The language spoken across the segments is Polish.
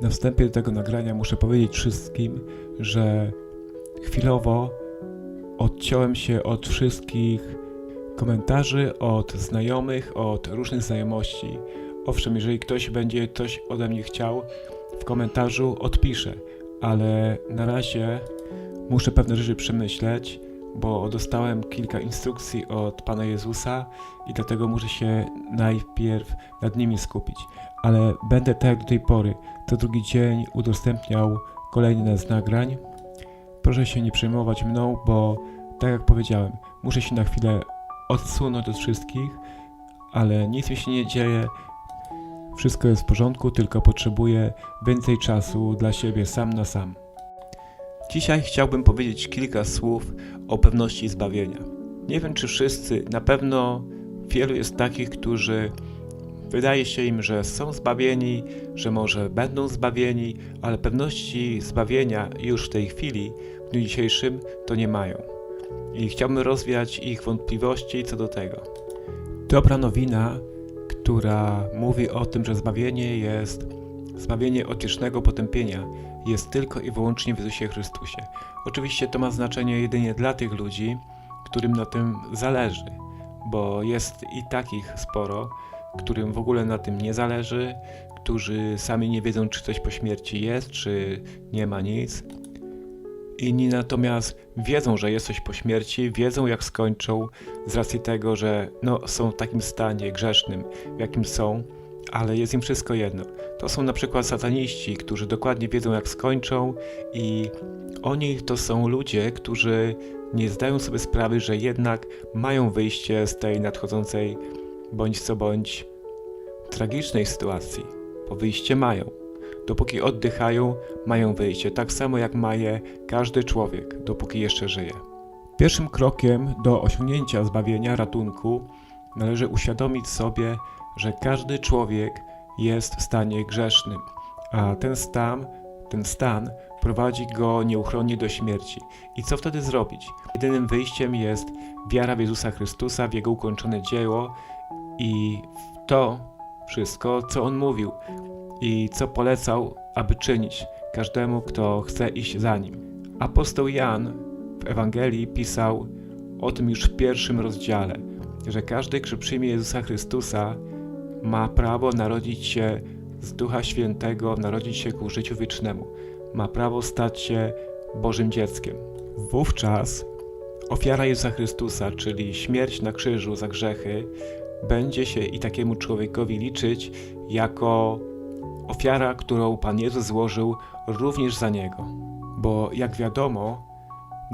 Na wstępie do tego nagrania muszę powiedzieć wszystkim, że chwilowo odciąłem się od wszystkich komentarzy, od znajomych, od różnych znajomości. Owszem, jeżeli ktoś będzie coś ode mnie chciał w komentarzu, odpiszę, ale na razie muszę pewne rzeczy przemyśleć, bo dostałem kilka instrukcji od Pana Jezusa i dlatego muszę się najpierw nad nimi skupić. Ale będę tak jak do tej pory, co drugi dzień udostępniał kolejny z nagrań. Proszę się nie przejmować mną, bo tak jak powiedziałem, muszę się na chwilę odsunąć od wszystkich, ale nic mi się nie dzieje. Wszystko jest w porządku, tylko potrzebuję więcej czasu dla siebie sam na sam. Dzisiaj chciałbym powiedzieć kilka słów o pewności zbawienia. Nie wiem, czy wszyscy, na pewno wielu jest takich, którzy wydaje się im, że są zbawieni, że może będą zbawieni, ale pewności zbawienia już w tej chwili, w dniu dzisiejszym, to nie mają. I chciałbym rozwiać ich wątpliwości co do tego. Dobra nowina, która mówi o tym, że zbawienie jest zbawienie od wiecznego potępienia jest tylko i wyłącznie w Jezusie Chrystusie. Oczywiście to ma znaczenie jedynie dla tych ludzi, którym na tym zależy, bo jest i takich sporo, którym w ogóle na tym nie zależy, którzy sami nie wiedzą, czy coś po śmierci jest, czy nie ma nic. Inni natomiast wiedzą, że jest coś po śmierci, wiedzą jak skończą z racji tego, że no, są w takim stanie grzesznym, w jakim są, ale jest im wszystko jedno. To są na przykład sataniści, którzy dokładnie wiedzą jak skończą i oni to są ludzie, którzy nie zdają sobie sprawy, że jednak mają wyjście z tej nadchodzącej bądź co bądź tragicznej sytuacji, bo wyjście mają. Dopóki oddychają, mają wyjście, tak samo jak ma je każdy człowiek, dopóki jeszcze żyje. Pierwszym krokiem do osiągnięcia zbawienia, ratunku, należy uświadomić sobie, że każdy człowiek jest w stanie grzesznym, a ten stan, ten stan prowadzi go nieuchronnie do śmierci. I co wtedy zrobić? Jedynym wyjściem jest wiara w Jezusa Chrystusa, w Jego ukończone dzieło i w to wszystko, co On mówił i co polecał, aby czynić każdemu, kto chce iść za Nim. Apostoł Jan w Ewangelii pisał o tym już w pierwszym rozdziale, że każdy, kto przyjmie Jezusa Chrystusa, ma prawo narodzić się z Ducha Świętego, narodzić się ku życiu wiecznemu. Ma prawo stać się Bożym dzieckiem. Wówczas ofiara Jezusa Chrystusa, czyli śmierć na krzyżu za grzechy, będzie się i takiemu człowiekowi liczyć jako ofiara, którą Pan Jezus złożył również za niego. Bo jak wiadomo,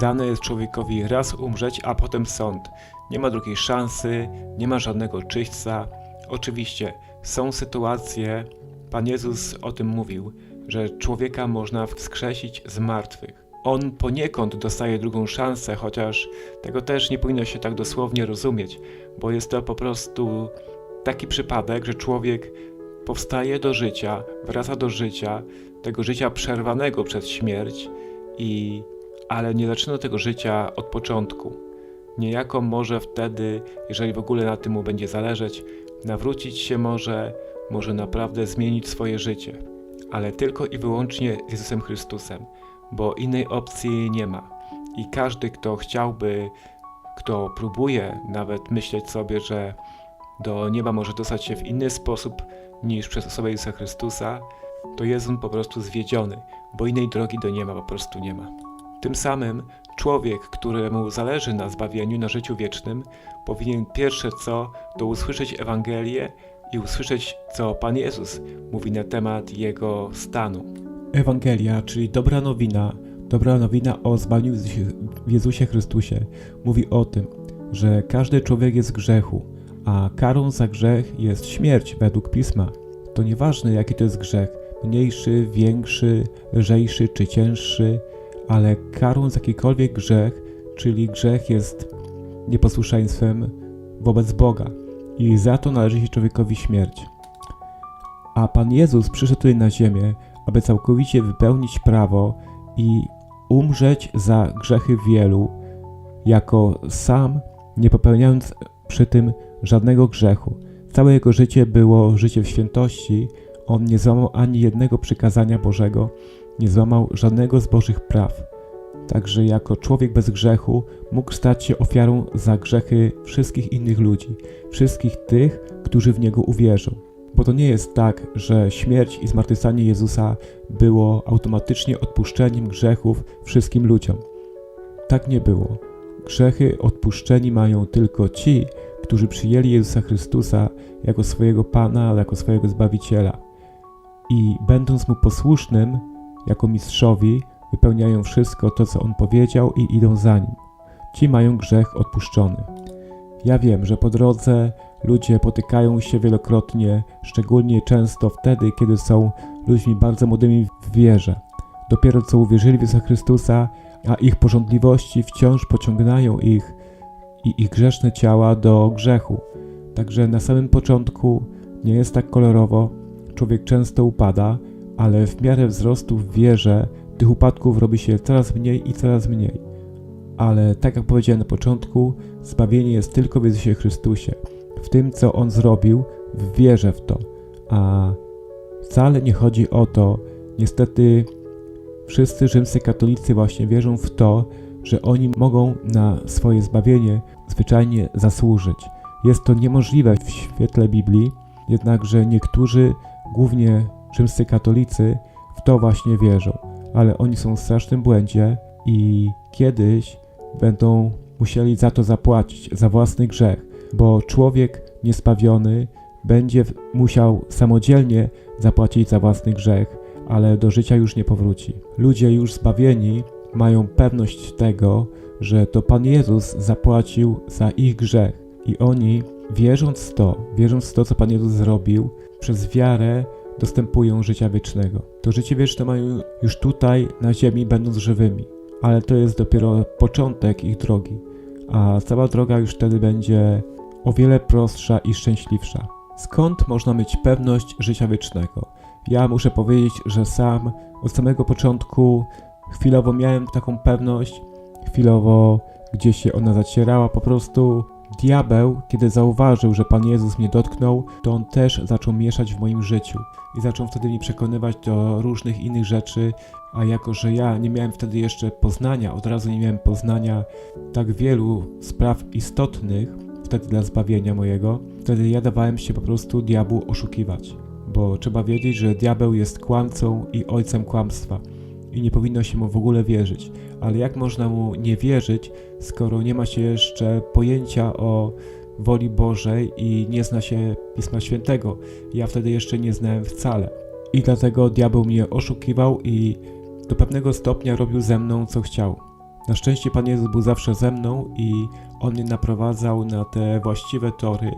dane jest człowiekowi raz umrzeć, a potem sąd. Nie ma drugiej szansy, nie ma żadnego czyśćca. Oczywiście są sytuacje, Pan Jezus o tym mówił, że człowieka można wskrzesić z martwych. On poniekąd dostaje drugą szansę, chociaż tego też nie powinno się tak dosłownie rozumieć, bo jest to po prostu taki przypadek, że człowiek powstaje do życia, wraca do życia, tego życia przerwanego przez śmierć, i, ale nie zaczyna tego życia od początku. Niejako może wtedy, jeżeli w ogóle na tym mu będzie zależeć, nawrócić się może, może naprawdę zmienić swoje życie, ale tylko i wyłącznie z Jezusem Chrystusem, bo innej opcji nie ma. I każdy, kto chciałby, kto próbuje nawet myśleć sobie, że do nieba może dostać się w inny sposób niż przez osobę Jezusa Chrystusa, to jest on po prostu zwiedziony, bo innej drogi do nieba po prostu nie ma. Tym samym człowiek, któremu zależy na zbawieniu, na życiu wiecznym, powinien pierwsze co to usłyszeć Ewangelię i usłyszeć, co Pan Jezus mówi na temat jego stanu. Ewangelia, czyli dobra nowina, dobra nowina o zbawieniu w Jezusie Chrystusie, mówi o tym, że każdy człowiek jest w grzechu, a karą za grzech jest śmierć według Pisma. To nieważne, jaki to jest grzech, mniejszy, większy, lżejszy czy cięższy, ale karą za jakikolwiek grzech, czyli grzech jest nieposłuszeństwem wobec Boga i za to należy się człowiekowi śmierć. A Pan Jezus przyszedł tutaj na ziemię, aby całkowicie wypełnić prawo i umrzeć za grzechy wielu, jako sam nie popełniając przy tym żadnego grzechu. Całe jego życie było życie w świętości, On nie złamał ani jednego przykazania Bożego, nie złamał żadnego z Bożych praw. Także jako człowiek bez grzechu mógł stać się ofiarą za grzechy wszystkich innych ludzi, wszystkich tych, którzy w Niego uwierzą. Bo to nie jest tak, że śmierć i zmartwychwstanie Jezusa było automatycznie odpuszczeniem grzechów wszystkim ludziom. Tak nie było. Grzechy odpuszczeni mają tylko ci, którzy przyjęli Jezusa Chrystusa jako swojego Pana, jako swojego Zbawiciela. I będąc Mu posłusznym, jako mistrzowi, wypełniają wszystko to, co On powiedział i idą za Nim. Ci mają grzech odpuszczony. Ja wiem, że po drodze ludzie potykają się wielokrotnie, szczególnie często wtedy, kiedy są ludźmi bardzo młodymi w wierze. Dopiero co uwierzyli w Jezusa Chrystusa, a ich porządliwości wciąż pociągają ich i ich grzeszne ciała do grzechu. Także na samym początku nie jest tak kolorowo, człowiek często upada, ale w miarę wzrostu w wierze tych upadków robi się coraz mniej i coraz mniej. Ale tak jak powiedziałem na początku, zbawienie jest tylko w Jezusie Chrystusie, w tym co On zrobił, w wierze w to. A wcale nie chodzi o to, niestety wszyscy rzymscy katolicy właśnie wierzą w to, że oni mogą na swoje zbawienie zwyczajnie zasłużyć. Jest to niemożliwe w świetle Biblii, jednakże niektórzy, głównie rzymscy katolicy, w to właśnie wierzą. Ale oni są w strasznym błędzie i kiedyś będą musieli za to zapłacić, za własny grzech, bo człowiek niespawiony będzie musiał samodzielnie zapłacić za własny grzech, ale do życia już nie powróci. Ludzie już zbawieni mają pewność tego, że to Pan Jezus zapłacił za ich grzech i oni, wierząc w to, wierząc w to, co Pan Jezus zrobił, przez wiarę dostępują życia wiecznego. To życie wieczne mają już tutaj, na ziemi, będąc żywymi, ale to jest dopiero początek ich drogi, a cała droga już wtedy będzie o wiele prostsza i szczęśliwsza. Skąd można mieć pewność życia wiecznego? Ja muszę powiedzieć, że sam od samego początku chwilowo miałem taką pewność, chwilowo gdzieś się ona zacierała. Po prostu diabeł, kiedy zauważył, że Pan Jezus mnie dotknął, to on też zaczął mieszać w moim życiu i zaczął wtedy mnie przekonywać do różnych innych rzeczy. A jako, że ja nie miałem wtedy jeszcze poznania, od razu nie miałem poznania tak wielu spraw istotnych, wtedy dla zbawienia mojego, wtedy ja dawałem się po prostu diabłu oszukiwać. Bo trzeba wiedzieć, że diabeł jest kłamcą i ojcem kłamstwa i nie powinno się mu w ogóle wierzyć. Ale jak można mu nie wierzyć, skoro nie ma się jeszcze pojęcia o woli Bożej i nie zna się Pisma Świętego? Ja wtedy jeszcze nie znałem wcale. I dlatego diabeł mnie oszukiwał i do pewnego stopnia robił ze mną co chciał. Na szczęście Pan Jezus był zawsze ze mną i On mnie naprowadzał na te właściwe tory,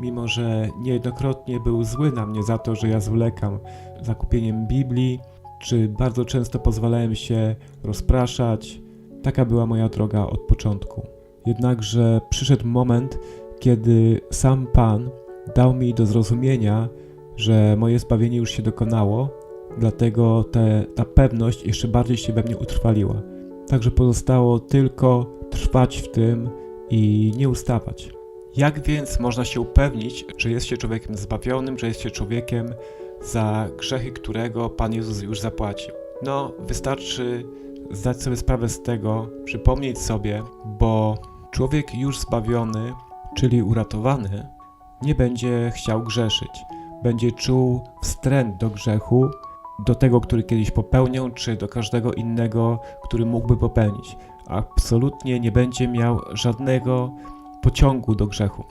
mimo że niejednokrotnie był zły na mnie za to, że ja zwlekam za kupieniem Biblii, czy bardzo często pozwalałem się rozpraszać. Taka była moja droga od początku. Jednakże przyszedł moment, kiedy sam Pan dał mi do zrozumienia, że moje zbawienie już się dokonało, dlatego te, ta pewność jeszcze bardziej się we mnie utrwaliła. Także pozostało tylko trwać w tym i nie ustawać. Jak więc można się upewnić, że jest się człowiekiem zbawionym, że jest się człowiekiem, za grzechy którego Pan Jezus już zapłacił? No, wystarczy zdać sobie sprawę z tego, przypomnieć sobie, bo człowiek już zbawiony, czyli uratowany, nie będzie chciał grzeszyć. Będzie czuł wstręt do grzechu, do tego, który kiedyś popełniał, czy do każdego innego, który mógłby popełnić. Absolutnie nie będzie miał żadnego pociągu do grzechu,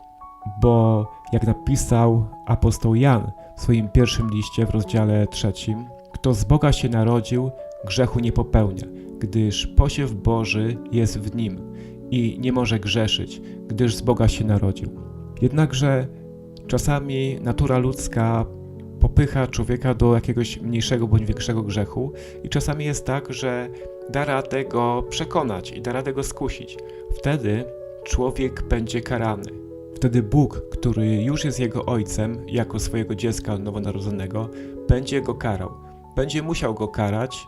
bo jak napisał apostoł Jan w swoim pierwszym liście w rozdziale trzecim, kto z Boga się narodził, grzechu nie popełnia, gdyż posiew Boży jest w nim i nie może grzeszyć, gdyż z Boga się narodził. Jednakże czasami natura ludzka popycha człowieka do jakiegoś mniejszego bądź większego grzechu i czasami jest tak, że da radę go przekonać i da radę go skusić. Wtedy człowiek będzie karany. Wtedy Bóg, który już jest jego ojcem, jako swojego dziecka nowonarodzonego, będzie go karał. Będzie musiał go karać,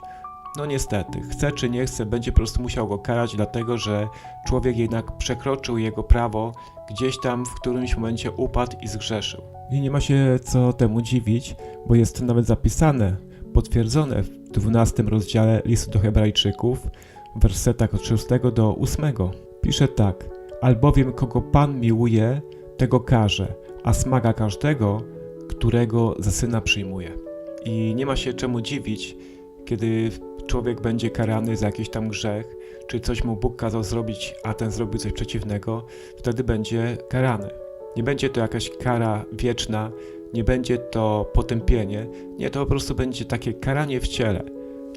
No niestety, chce czy nie chce, będzie po prostu musiał go karać, dlatego że człowiek jednak przekroczył jego prawo, gdzieś tam w którymś momencie upadł i zgrzeszył. I nie ma się co temu dziwić, bo jest to nawet zapisane, potwierdzone w 12 rozdziale listu do Hebrajczyków, w wersetach od 6 do 8. Pisze tak: Albowiem kogo Pan miłuje, tego karze, a smaga każdego, którego za syna przyjmuje. I nie ma się czemu dziwić, kiedy człowiek będzie karany za jakiś tam grzech, czy coś mu Bóg kazał zrobić, a ten zrobił coś przeciwnego, wtedy będzie karany. Nie będzie to jakaś kara wieczna, nie będzie to potępienie, nie, to po prostu będzie takie karanie w ciele.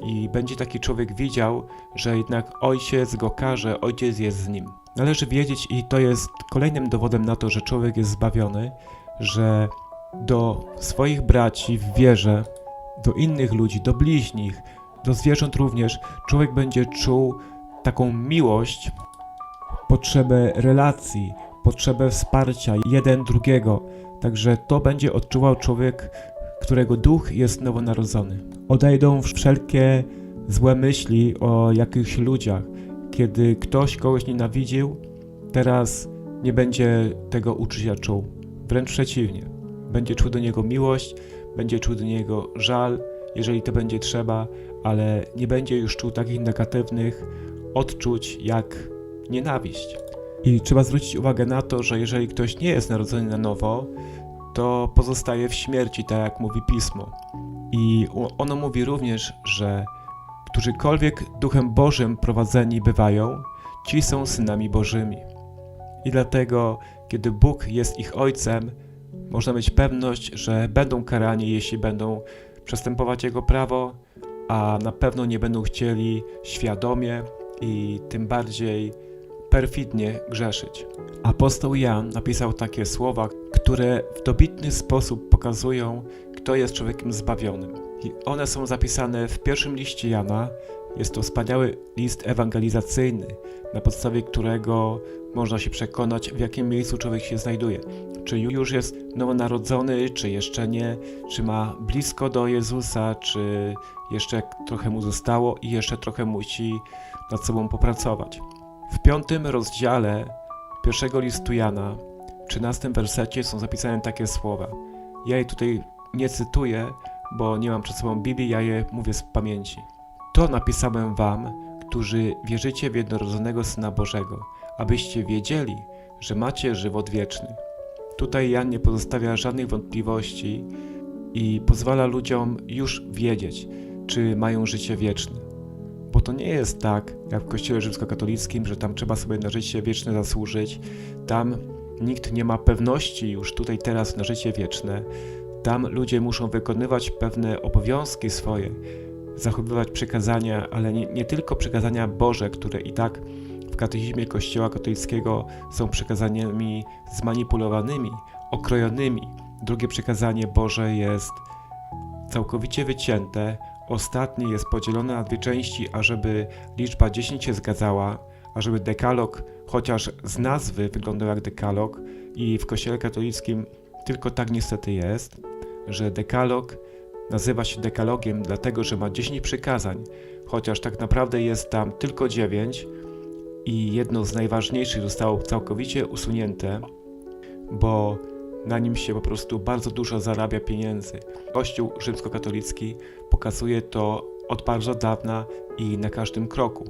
I będzie taki człowiek widział, że jednak ojciec go karze, ojciec jest z nim. Należy wiedzieć, i to jest kolejnym dowodem na to, że człowiek jest zbawiony, że do swoich braci w wierze, do innych ludzi, do bliźnich, do zwierząt również, człowiek będzie czuł taką miłość, potrzebę relacji, potrzebę wsparcia jeden drugiego. Także to będzie odczuwał człowiek, którego duch jest nowonarodzony. Odejdą wszelkie złe myśli o jakichś ludziach. Kiedy ktoś kogoś nienawidził, teraz nie będzie tego uczucia czuł. Wręcz przeciwnie. Będzie czuł do niego miłość, będzie czuł do niego żal, jeżeli to będzie trzeba, ale nie będzie już czuł takich negatywnych odczuć jak nienawiść. I trzeba zwrócić uwagę na to, że jeżeli ktoś nie jest narodzony na nowo, to pozostaje w śmierci, tak jak mówi pismo. I ono mówi również, że którzykolwiek duchem Bożym prowadzeni bywają, ci są synami Bożymi. I dlatego, kiedy Bóg jest ich ojcem, można mieć pewność, że będą karani, jeśli będą przestępować Jego prawo, a na pewno nie będą chcieli świadomie i tym bardziej perfidnie grzeszyć. Apostoł Jan napisał takie słowa, które w dobitny sposób pokazują, kto jest człowiekiem zbawionym. I one są zapisane w pierwszym liście Jana. Jest to wspaniały list ewangelizacyjny, na podstawie którego można się przekonać, w jakim miejscu człowiek się znajduje. Czy już jest nowonarodzony, czy jeszcze nie, czy ma blisko do Jezusa, czy jeszcze trochę mu zostało i jeszcze trochę musi nad sobą popracować. W piątym rozdziale pierwszego listu Jana, w 13 wersecie są zapisane takie słowa. Ja je tutaj nie cytuję, bo nie mam przed sobą Biblii, ja je mówię z pamięci. To napisałem wam, którzy wierzycie w jednorodzonego Syna Bożego, abyście wiedzieli, że macie żywot wieczny. Tutaj Jan nie pozostawia żadnych wątpliwości i pozwala ludziom już wiedzieć, czy mają życie wieczne. Bo to nie jest tak, jak w Kościele Rzymskokatolickim, że tam trzeba sobie na życie wieczne zasłużyć. Tam nikt nie ma pewności już tutaj teraz na życie wieczne. Tam ludzie muszą wykonywać pewne obowiązki swoje, zachowywać przekazania, ale nie, nie tylko przekazania Boże, które i tak w katechizmie Kościoła katolickiego są przekazaniami zmanipulowanymi, okrojonymi. Drugie przekazanie Boże jest całkowicie wycięte, ostatnie jest podzielone na dwie części, ażeby liczba 10 się zgadzała, ażeby dekalog chociaż z nazwy wyglądał jak dekalog i w Kościele katolickim tylko tak niestety jest, że dekalog nazywa się dekalogiem dlatego, że ma 10 przykazań, chociaż tak naprawdę jest tam tylko 9 i jedno z najważniejszych zostało całkowicie usunięte, bo na nim się po prostu bardzo dużo zarabia pieniędzy. Kościół rzymskokatolicki pokazuje to od bardzo dawna i na każdym kroku.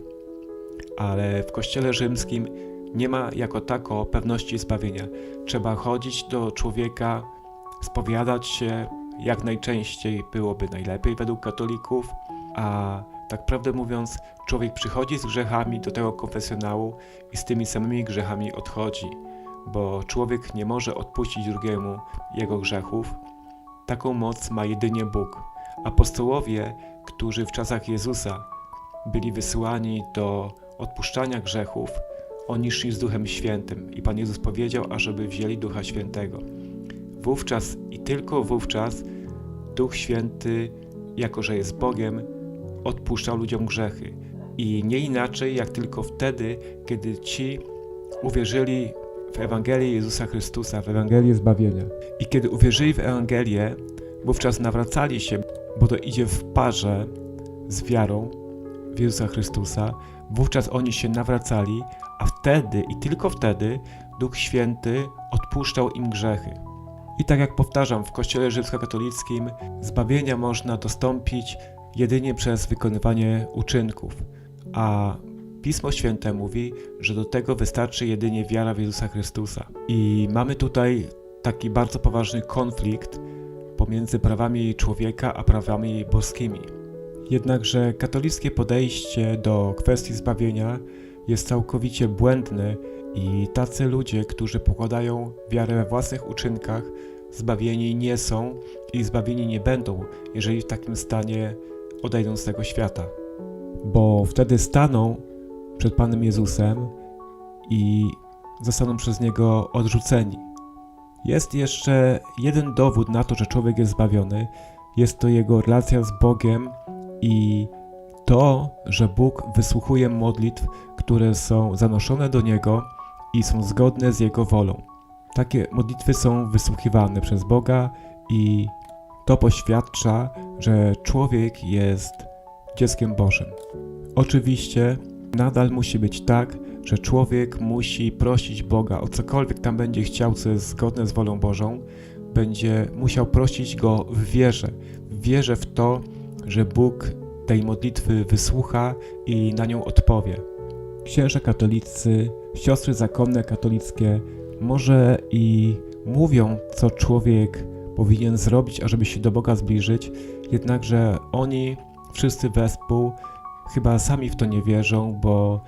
Ale w Kościele rzymskim nie ma jako tako pewności zbawienia. Trzeba chodzić do człowieka, spowiadać się, jak najczęściej byłoby najlepiej według katolików, a tak prawdę mówiąc, człowiek przychodzi z grzechami do tego konfesjonału i z tymi samymi grzechami odchodzi bo człowiek nie może odpuścić drugiemu jego grzechów. Taką moc ma jedynie Bóg. Apostołowie, którzy w czasach Jezusa byli wysyłani do odpuszczania grzechów, oni szli z Duchem Świętym i Pan Jezus powiedział, ażeby wzięli Ducha Świętego. Wówczas i tylko wówczas Duch Święty, jako że jest Bogiem, odpuszczał ludziom grzechy. I nie inaczej, jak tylko wtedy, kiedy ci uwierzyli w Ewangelię Jezusa Chrystusa, w Ewangelię zbawienia. I kiedy uwierzyli w Ewangelię, wówczas nawracali się, bo to idzie w parze z wiarą, w Jezusa Chrystusa, wówczas oni się nawracali, a wtedy i tylko wtedy Duch Święty odpuszczał im grzechy. I tak jak powtarzam, w Kościele Rzymskokatolickim zbawienia można dostąpić jedynie przez wykonywanie uczynków, a Pismo Święte mówi, że do tego wystarczy jedynie wiara w Jezusa Chrystusa. I mamy tutaj taki bardzo poważny konflikt pomiędzy prawami człowieka a prawami boskimi. Jednakże katolickie podejście do kwestii zbawienia jest całkowicie błędne i tacy ludzie, którzy pokładają wiarę we własnych uczynkach, zbawieni nie są i zbawieni nie będą, jeżeli w takim stanie odejdą z tego świata. Bo wtedy staną przed Panem Jezusem i zostaną przez Niego odrzuceni. Jest jeszcze jeden dowód na to, że człowiek jest zbawiony. Jest to jego relacja z Bogiem i to, że Bóg wysłuchuje modlitw, które są zanoszone do Niego i są zgodne z Jego wolą. Takie modlitwy są wysłuchiwane przez Boga i to poświadcza, że człowiek jest dzieckiem Bożym. Oczywiście nadal musi być tak, że człowiek musi prosić Boga o cokolwiek tam będzie chciał, co jest zgodne z wolą Bożą, będzie musiał prosić Go w wierze, w wierze w to, że Bóg tej modlitwy wysłucha i na nią odpowie. Księża katolicy, siostry zakonne katolickie może i mówią, co człowiek powinien zrobić, ażeby się do Boga zbliżyć, jednakże oni wszyscy wespół chyba sami w to nie wierzą, bo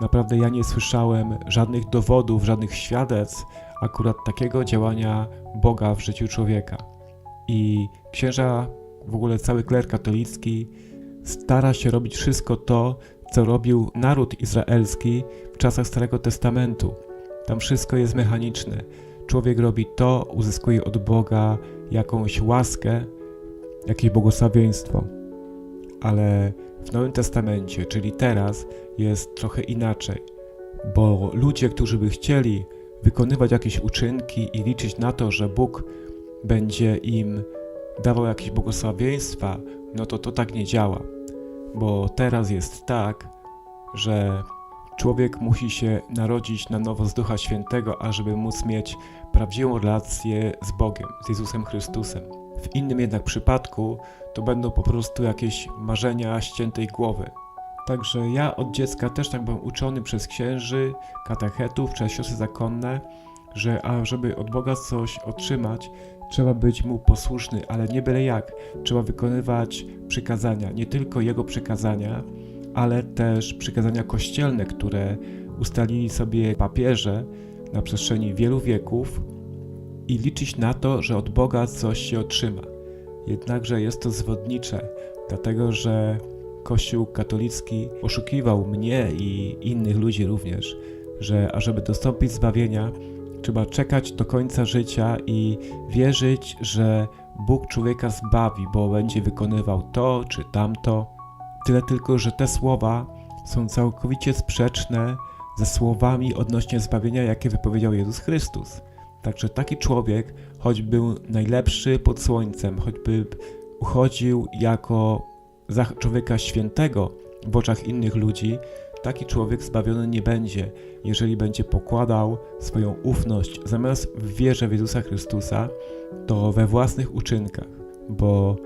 naprawdę ja nie słyszałem żadnych dowodów, żadnych świadectw akurat takiego działania Boga w życiu człowieka. I księża, w ogóle cały kler katolicki stara się robić wszystko to, co robił naród izraelski w czasach Starego Testamentu. Tam wszystko jest mechaniczne. Człowiek robi to, uzyskuje od Boga jakąś łaskę, jakieś błogosławieństwo. Ale w Nowym Testamencie, czyli teraz, jest trochę inaczej, bo ludzie, którzy by chcieli wykonywać jakieś uczynki i liczyć na to, że Bóg będzie im dawał jakieś błogosławieństwa, no to to tak nie działa. Bo teraz jest tak, że człowiek musi się narodzić na nowo z Ducha Świętego, ażeby móc mieć prawdziwą relację z Bogiem, z Jezusem Chrystusem. W innym jednak przypadku to będą po prostu jakieś marzenia ściętej głowy. Także ja od dziecka też tak byłem uczony przez księży, katechetów, przez siostry zakonne, że ażeby od Boga coś otrzymać, trzeba być Mu posłuszny, ale nie byle jak. Trzeba wykonywać przykazania, nie tylko Jego przykazania, ale też przykazania kościelne, które ustalili sobie papieże na przestrzeni wielu wieków i liczyć na to, że od Boga coś się otrzyma. Jednakże jest to zwodnicze, dlatego że Kościół katolicki oszukiwał mnie i innych ludzi również, że ażeby dostąpić zbawienia, trzeba czekać do końca życia i wierzyć, że Bóg człowieka zbawi, bo będzie wykonywał to czy tamto. Tyle tylko, że te słowa są całkowicie sprzeczne ze słowami odnośnie zbawienia, jakie wypowiedział Jezus Chrystus. Także taki człowiek, choć był najlepszy pod słońcem, choćby uchodził jako za człowieka świętego w oczach innych ludzi, taki człowiek zbawiony nie będzie, jeżeli będzie pokładał swoją ufność zamiast w wierze w Jezusa Chrystusa, to we własnych uczynkach, bo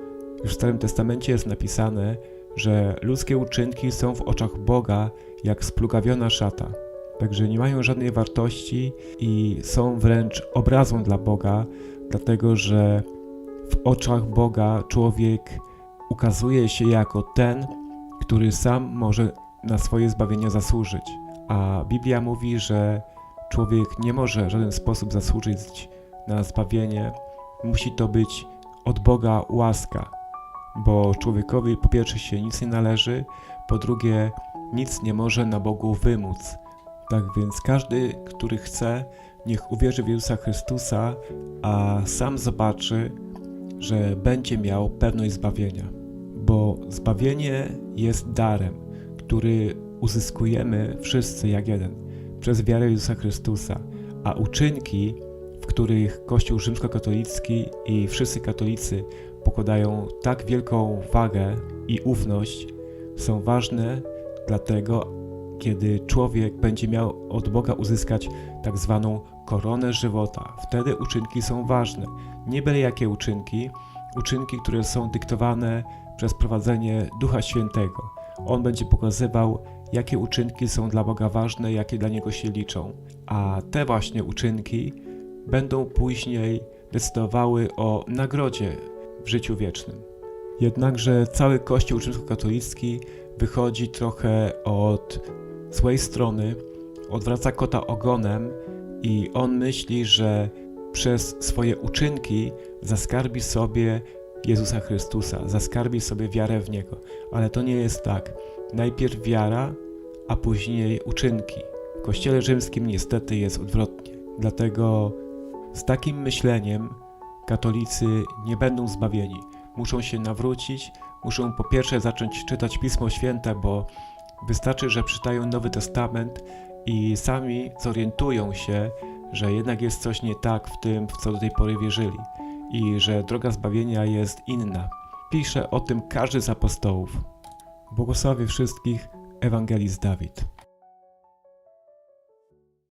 już w Starym Testamencie jest napisane, że ludzkie uczynki są w oczach Boga jak splugawiona szata. Także nie mają żadnej wartości i są wręcz obrazą dla Boga, dlatego że w oczach Boga człowiek ukazuje się jako ten, który sam może na swoje zbawienie zasłużyć. A Biblia mówi, że człowiek nie może w żaden sposób zasłużyć na zbawienie. Musi to być od Boga łaska, bo człowiekowi po pierwsze się nic nie należy, po drugie nic nie może na Bogu wymóc. Tak więc każdy, który chce, niech uwierzy w Jezusa Chrystusa, a sam zobaczy, że będzie miał pewność zbawienia. Bo zbawienie jest darem, który uzyskujemy wszyscy jak jeden przez wiarę Jezusa Chrystusa, a uczynki, w których Kościół rzymskokatolicki i wszyscy katolicy pokładają tak wielką wagę i ufność, są ważne dlatego, kiedy człowiek będzie miał od Boga uzyskać tak zwaną koronę żywota. Wtedy uczynki są ważne. Nie byle jakie uczynki, uczynki, które są dyktowane przez prowadzenie Ducha Świętego. On będzie pokazywał, jakie uczynki są dla Boga ważne, jakie dla Niego się liczą. A te właśnie uczynki będą później decydowały o nagrodzie w życiu wiecznym. Jednakże cały Kościół rzymskokatolicki wychodzi trochę od złej strony, odwraca kota ogonem i on myśli, że przez swoje uczynki zaskarbi sobie Jezusa Chrystusa, zaskarbi sobie wiarę w Niego. Ale to nie jest tak. Najpierw wiara, a później uczynki. W Kościele rzymskim niestety jest odwrotnie. Dlatego z takim myśleniem katolicy nie będą zbawieni. Muszą się nawrócić, muszą po pierwsze zacząć czytać Pismo Święte, bo wystarczy, że czytają Nowy Testament i sami zorientują się, że jednak jest coś nie tak w tym, w co do tej pory wierzyli i że droga zbawienia jest inna. Pisze o tym każdy z apostołów. Błogosławię wszystkich, Ewangelist Dawid.